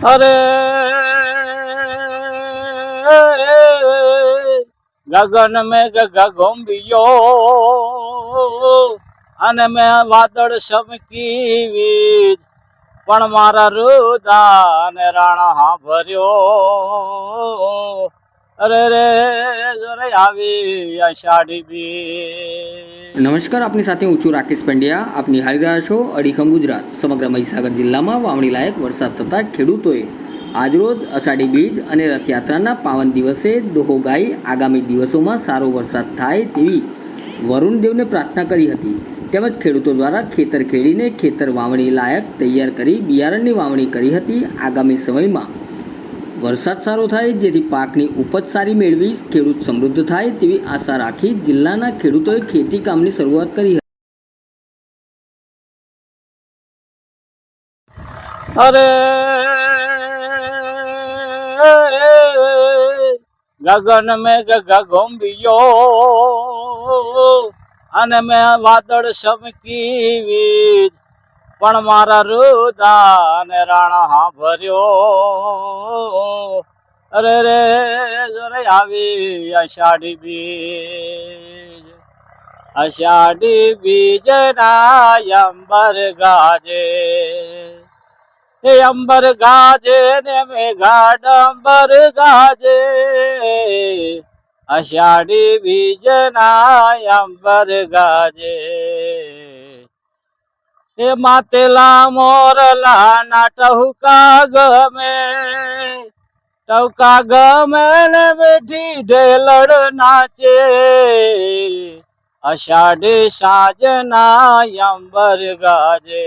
અરે ગગન મેં ગગોમ્બિયો અને મેં વાદળ સમકીવી પણ મારા રુદાને રાણા ભર્યો. અરે રે, જોરે નમસ્કાર, આપની સાથે હું છું રાકેશ પંડ્યા. આપ નિહાળી રહ્યા છો અડીખમ ગુજરાત. સમગ્ર મહીસાગર જિલ્લામાં વાવણી લાયક વરસાદ થતાં ખેડૂતોએ આજરોજ અષાઢી બીજ અને રથયાત્રાના પાવન દિવસે દોહો ગાઈ આગામી દિવસોમાં સારો વરસાદ થાય તેવી વરુણદેવને પ્રાર્થના કરી હતી. તેમજ ખેડૂતો દ્વારા ખેતર ખેડીને ખેતર વાવણી લાયક તૈયાર કરી બિયારણની વાવણી કરી હતી. આગામી સમયમાં વરસાદ સારો થાય, જેથી પાકની ઉપજ સારી મેળવી, ખેડૂત સમૃદ્ધ થાય તેવી આશા રાખી જિલ્લાના ખેડૂતોએ ખેતી કામની શરૂઆત કરી અરે, ગગન મેં ગગોમ્બિયો અને મેં વાદળ સમકી પણ મારા રુદાને રાણા ભર્યો. અરે રે, જોરે આવી અષાઢી બીજ. અષાઢી બીજ ના અંબર ગાજે. એ અંબર ગાજે ને મેઘાડંબર ગાજે. અષાઢી બીજ ના અંબર ગાજે. હે માતેલા મોરલા ના ટહુકા ગમે ટહુકા ગમે ને બેઠી ઢેલડ નાચે. અષાઢી સાજના અંબર ગાજે.